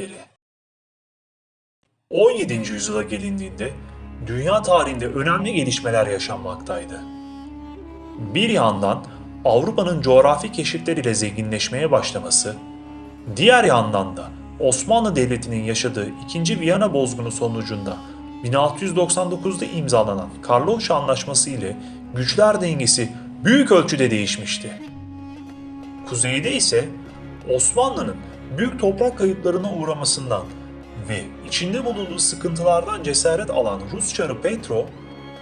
kuvvetleri. 17. yüzyıla gelindiğinde dünya tarihinde önemli gelişmeler yaşanmaktaydı. Bir yandan Avrupa'nın coğrafi keşifleriyle zenginleşmeye başlaması, diğer yandan da Osmanlı Devleti'nin yaşadığı 2. Viyana bozgunu sonucunda 1699'da imzalanan Karlofça Anlaşması ile güçler dengesi büyük ölçüde değişmişti. Kuzeyde ise Osmanlı'nın büyük toprak kayıplarına uğramasından ve içinde bulunduğu sıkıntılardan cesaret alan Rus çarı Petro,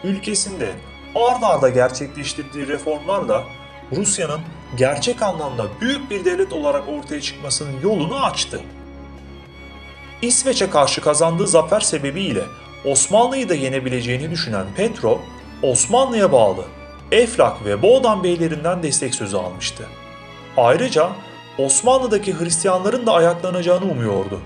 ülkesinde ard arda gerçekleştirdiği reformlarla Rusya'nın gerçek anlamda büyük bir devlet olarak ortaya çıkmasının yolunu açtı. İsveç'e karşı kazandığı zafer sebebiyle Osmanlı'yı da yenebileceğini düşünen Petro, Osmanlı'ya bağlı Eflak ve Boğdan beylerinden destek sözü almıştı. Ayrıca Osmanlı'daki Hristiyanların da ayaklanacağını umuyordu.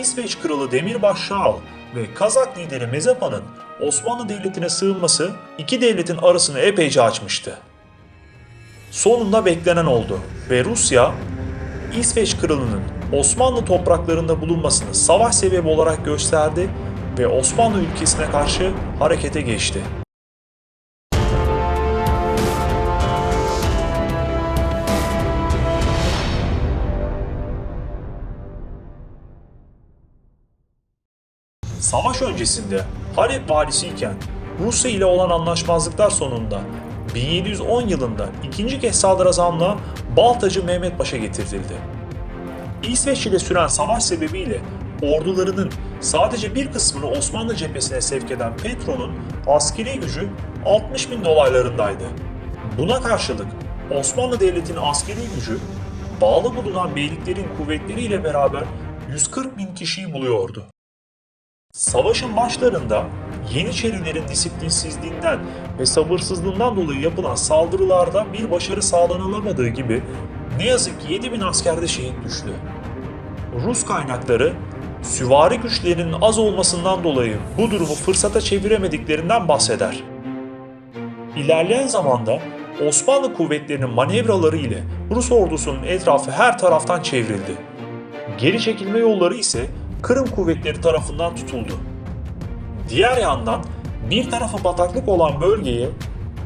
İsveç kralı Demirbaş Şahl ve Kazak lideri Mezapa'nın Osmanlı Devleti'ne sığınması iki devletin arasını epeyce açmıştı. Sonunda beklenen oldu ve Rusya, İsveç kralının Osmanlı topraklarında bulunmasını savaş sebebi olarak gösterdi ve Osmanlı ülkesine karşı harekete geçti. Savaş öncesinde Halep valisiyken Rusya ile olan anlaşmazlıklar sonunda 1710 yılında ikinci kez sadrazamlığa Baltacı Mehmet Paşa getirildi. İsveç ile süren savaş sebebiyle ordularının sadece bir kısmını Osmanlı cephesine sevk eden Petro'nun askeri gücü 60 bin dolaylarındaydı. Buna karşılık Osmanlı Devleti'nin askeri gücü bağlı bulunan beyliklerin kuvvetleriyle beraber 140 bin kişiyi buluyordu. Savaşın başlarında Yeniçerilerin disiplinsizliğinden ve sabırsızlığından dolayı yapılan saldırılarda bir başarı sağlanılamadığı gibi ne yazık ki 7000 asker de şehit düştü. Rus kaynakları süvari güçlerinin az olmasından dolayı bu durumu fırsata çeviremediklerinden bahseder. İlerleyen zamanda Osmanlı kuvvetlerinin manevraları ile Rus ordusunun etrafı her taraftan çevrildi. Geri çekilme yolları ise Kırım kuvvetleri tarafından tutuldu. Diğer yandan bir tarafı bataklık olan bölgeye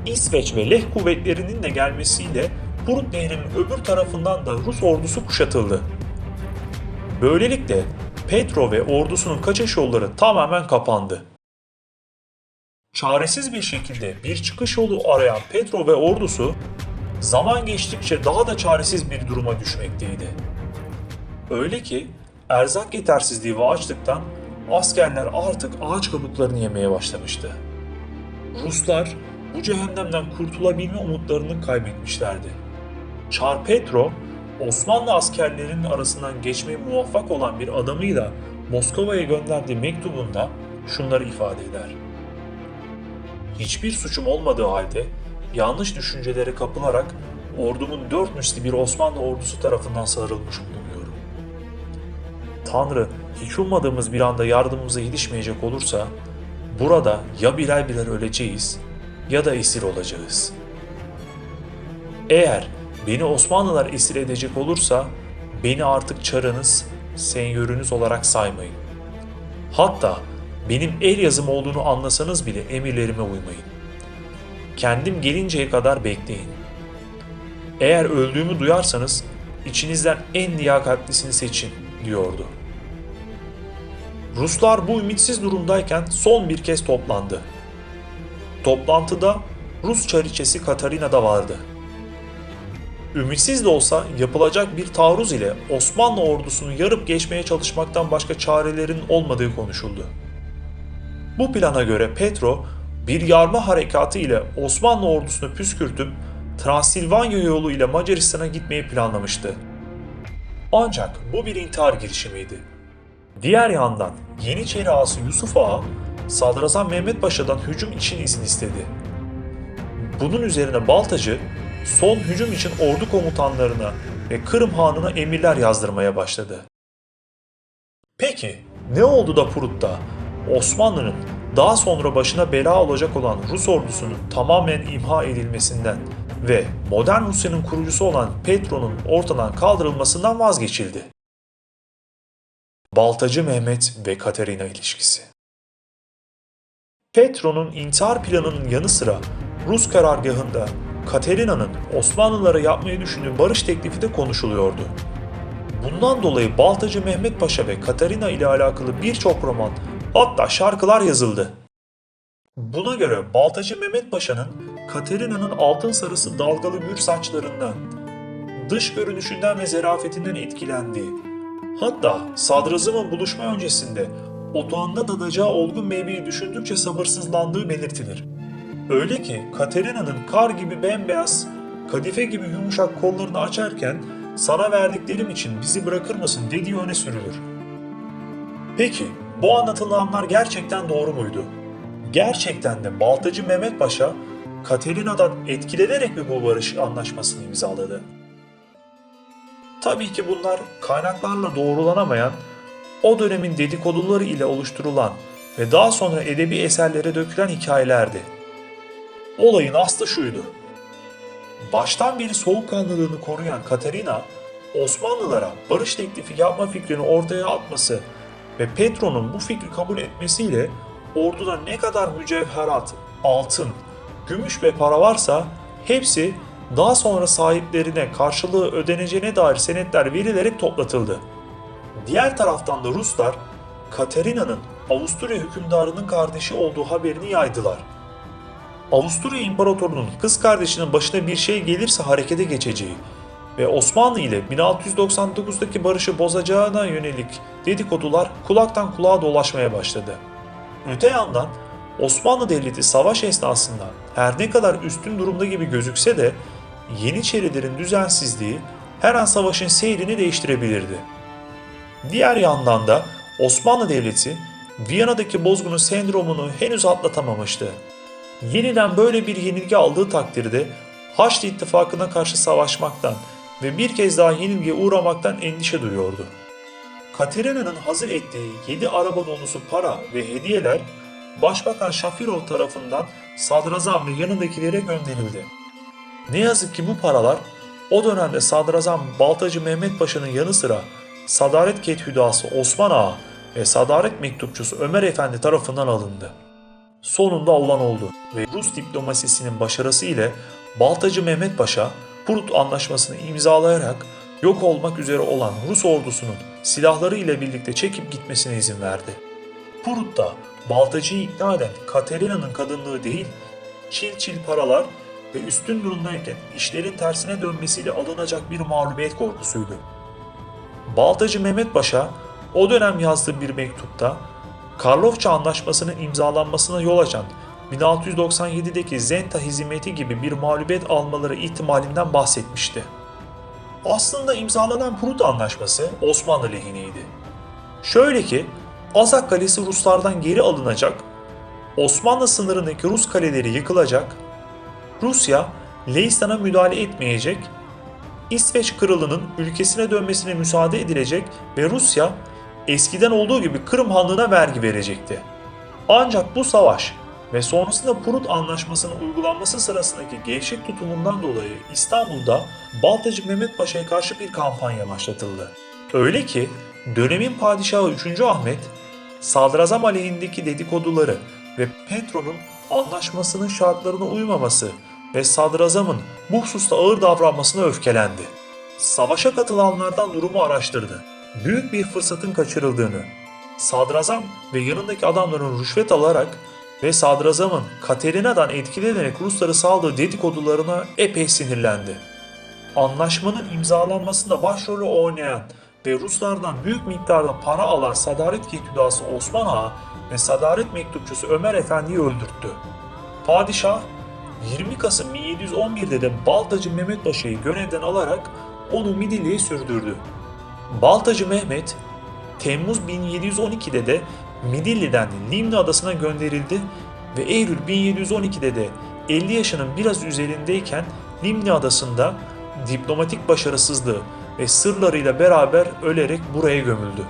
İsveç ve Leh kuvvetlerinin de gelmesiyle Prut Nehri'nin öbür tarafından da Rus ordusu kuşatıldı. Böylelikle Petro ve ordusunun kaçış yolları tamamen kapandı. Çaresiz bir şekilde bir çıkış yolu arayan Petro ve ordusu zaman geçtikçe daha da çaresiz bir duruma düşmekteydi. Öyle ki erzak yetersizliği ve açlıktan askerler artık ağaç kabuklarını yemeye başlamıştı. Ruslar bu cehennemden kurtulabilme umutlarını kaybetmişlerdi. Çar Petro, Osmanlı askerlerinin arasından geçmeye muvaffak olan bir adamıyla Moskova'ya gönderdiği mektubunda şunları ifade eder. Hiçbir suçum olmadığı halde yanlış düşüncelere kapılarak ordumun dört misli bir Osmanlı ordusu tarafından sarılmış bulunuyorum. Tanrı hiç ummadığımız bir anda yardımımıza yetişmeyecek olursa burada ya birer birer öleceğiz ya da esir olacağız. Eğer beni Osmanlılar esir edecek olursa beni artık çarınız, senyörünüz olarak saymayın. Hatta benim el yazım olduğunu anlasanız bile emirlerime uymayın. Kendim gelinceye kadar bekleyin. Eğer öldüğümü duyarsanız içinizden en liyakatlisini seçin diyordu. Ruslar bu ümitsiz durumdayken son bir kez toplandı. Toplantıda Rus çariçesi Katarina da vardı. Ümitsiz de olsa yapılacak bir taarruz ile Osmanlı ordusunu yarıp geçmeye çalışmaktan başka çarelerin olmadığı konuşuldu. Bu plana göre Petro bir yarma harekatı ile Osmanlı ordusunu püskürtüp Transilvanya yolu ile Macaristan'a gitmeyi planlamıştı. Ancak bu bir intihar girişimiydi. Diğer yandan Yeniçeri ağası Yusuf Ağa, Sadrazam Mehmet Paşa'dan hücum için izin istedi. Bunun üzerine Baltacı, son hücum için ordu komutanlarına ve Kırım Hanı'na emirler yazdırmaya başladı. Peki ne oldu da Prut'ta Osmanlı'nın daha sonra başına bela olacak olan Rus ordusunun tamamen imha edilmesinden ve modern Rusya'nın kurucusu olan Petro'nun ortadan kaldırılmasından vazgeçildi? Baltacı Mehmet ve Katerina ilişkisi. Petro'nun intihar planının yanı sıra Rus karargahında Katerina'nın Osmanlılara yapmayı düşündüğü barış teklifi de konuşuluyordu. Bundan dolayı Baltacı Mehmet Paşa ve Katerina ile alakalı birçok roman hatta şarkılar yazıldı. Buna göre Baltacı Mehmet Paşa'nın Katerina'nın altın sarısı dalgalı mür saçlarından, dış görünüşünden ve zerafetinden etkilendiği, hatta sadrazamın buluşma öncesinde otağında dadacağı olgun meyveyi düşündükçe sabırsızlandığı belirtilir. Öyle ki Katerina'nın kar gibi bembeyaz, kadife gibi yumuşak kollarını açarken sana verdiklerim için bizi bırakır mısın dediği öne sürülür. Peki bu anlatılanlar gerçekten doğru muydu? Gerçekten de Baltacı Mehmet Paşa Katerina'dan etkilenerek mi bu barış anlaşmasını imzaladı? Tabii ki bunlar kaynaklarla doğrulanamayan, o dönemin dedikoduları ile oluşturulan ve daha sonra edebi eserlere dökülen hikayelerdi. Olayın aslı şuydu. Baştan beri soğukkanlılığını koruyan Katerina, Osmanlılara barış teklifi yapma fikrini ortaya atması ve Petro'nun bu fikri kabul etmesiyle orduda ne kadar mücevherat, altın, gümüş ve para varsa hepsi daha sonra sahiplerine karşılığı ödeneceğine dair senetler verilerek toplatıldı. Diğer taraftan da Ruslar Katerina'nın Avusturya hükümdarının kardeşi olduğu haberini yaydılar. Avusturya İmparatorunun kız kardeşinin başına bir şey gelirse harekete geçeceği ve Osmanlı ile 1699'daki barışı bozacağına yönelik dedikodular kulaktan kulağa dolaşmaya başladı. Öte yandan Osmanlı Devleti savaş esnasında her ne kadar üstün durumda gibi gözükse de Yeniçerilerin düzensizliği her an savaşın seyrini değiştirebilirdi. Diğer yandan da Osmanlı Devleti Viyana'daki bozgunun sendromunu henüz atlatamamıştı. Yeniden böyle bir yenilgi aldığı takdirde Haçlı İttifakı'na karşı savaşmaktan ve bir kez daha yenilgiye uğramaktan endişe duyuyordu. Katerina'nın hazır ettiği 7 araba dolusu para ve hediyeler Başbakan Şafirov tarafından sadrazam ve yanındakilere gönderildi. Ne yazık ki bu paralar o dönemde sadrazam Baltacı Mehmet Paşa'nın yanı sıra Sadaret Kethüdası Osman Ağa ve Sadaret Mektupçusu Ömer Efendi tarafından alındı. Sonunda olan oldu ve Rus diplomasisinin başarısı ile Baltacı Mehmet Paşa Prut Anlaşması'nı imzalayarak yok olmak üzere olan Rus ordusunun silahları ile birlikte çekip gitmesine izin verdi. Prut'ta Baltacı'yı ikna eden Katerina'nın kadınlığı değil, çil çil paralar ve üstün durumdayken işlerin tersine dönmesiyle alınacak bir mağlubiyet korkusuydu. Baltacı Mehmet Paşa o dönem yazdığı bir mektupta Karlofça Anlaşması'nın imzalanmasına yol açan 1697'deki Zenta hizmeti gibi bir mağlubiyet almaları ihtimalinden bahsetmişti. Aslında imzalanan Prut Anlaşması Osmanlı lehineydi. Şöyle ki Azak Kalesi Ruslardan geri alınacak, Osmanlı sınırındaki Rus kaleleri yıkılacak, Rusya Leistan'a müdahale etmeyecek, İsveç kralının ülkesine dönmesine müsaade edilecek ve Rusya eskiden olduğu gibi Kırım Hanlığı'na vergi verecekti. Ancak bu savaş ve sonrasında Prut Anlaşması'nın uygulanması sırasındaki gevşek tutumundan dolayı İstanbul'da Baltacı Mehmet Paşa'ya karşı bir kampanya başlatıldı. Öyle ki dönemin padişahı 3. Ahmet, sadrazam aleyhindeki dedikoduları ve Petro'nun anlaşmasının şartlarına uymaması ve sadrazamın bu hususta ağır davranmasına öfkelendi. Savaşa katılanlardan durumu araştırdı. Büyük bir fırsatın kaçırıldığını, sadrazam ve yanındaki adamların rüşvet alarak ve sadrazamın Katerina'dan etkilenerek Rusları saldığı dedikodularına epey sinirlendi. Anlaşmanın imzalanmasında başrolü oynayan ve Ruslardan büyük miktarda para alan Sadaret Keküdası Osman Ağa ve Sadaret Mektupçusu Ömer Efendi'yi öldürttü. Padişah 20 Kasım 1711'de de Baltacı Mehmet Paşa'yı görevden alarak onu Midilli'ye sürdürdü. Baltacı Mehmet Temmuz 1712'de de Midilli'den Limni Adası'na gönderildi ve Eylül 1712'de de 50 yaşının biraz üzerindeyken Limni Adası'nda diplomatik başarısızlığı ve sırlarıyla beraber ölerek buraya gömüldü.